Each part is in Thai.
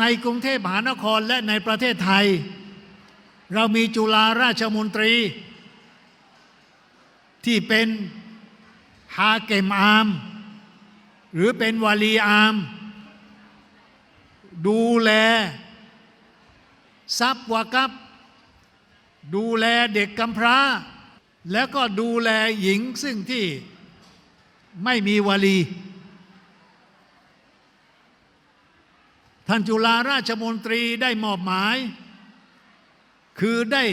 ในกรุงเทพมหานครและในประเทศไทย เรามีจุฬาราชมนตรี ที่เป็นฮาเกมอามหรือเป็นวาลีอาม ดูแลทรัพย์วากับ ดูแลเด็กกำพร้า แล้วก็ดูแลหญิงซึ่งที่ไม่มีวาลี ท่านจุฬาราชมนตรีได้มอบหมาย คือได้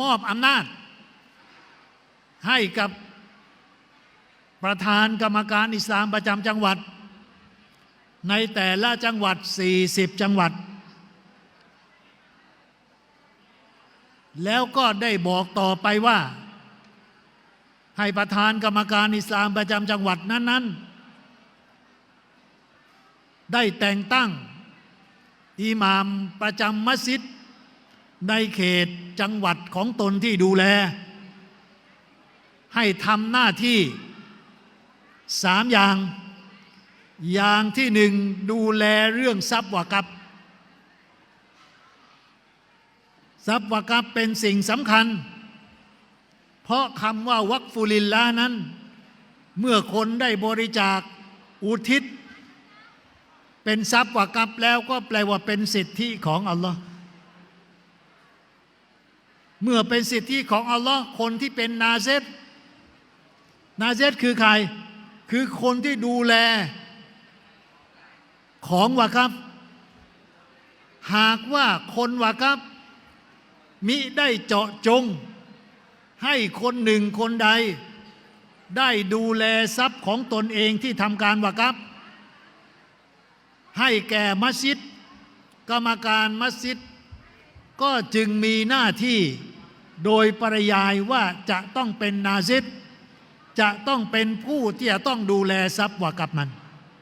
มอบอำนาจ ให้กับประธานกรรมการอิสลามประจำจังหวัด ในแต่ละจังหวัด 40 จังหวัด แล้วก็ได้บอกต่อไปว่า ให้ประธานกรรมการอิสลามประจำจังหวัดนั้น ๆ ได้แต่งตั้ง อิหมามประจำมัสยิด ในเขตจังหวัดของตนที่ดูแล ให้ทำหน้าที่สามอย่าง อย่างที่หนึ่งดูแลเรื่องทรัพย์วากับทรัพย์วากับเป็นสิ่งสำคัญ เพราะคำว่าวักฟุลิลลานั้น เมื่อคนได้บริจาคอุทิศ เป็นทรัพย์วากับแล้วก็แปลว่าเป็นสิทธิของอัลลอฮ์เมื่อเป็นสิทธิของอัลลอฮ์คนที่เป็นนาเซตนาเซตคือใคร คือคนที่ดูแล ของวากับ หากว่าคนวากับ มิได้เจาะจง ให้คนหนึ่งคนใด ได้ดูแลทรัพย์ของตนเองที่ทำการวากับ ให้แก่มัสยิด กรรมการมัสยิด ก็จึงมีหน้าที่โดยปริยายว่าจะต้องเป็นนาซิดจะต้องเป็นผู้ที่จะต้องดูแลทรัพย์วากับมัน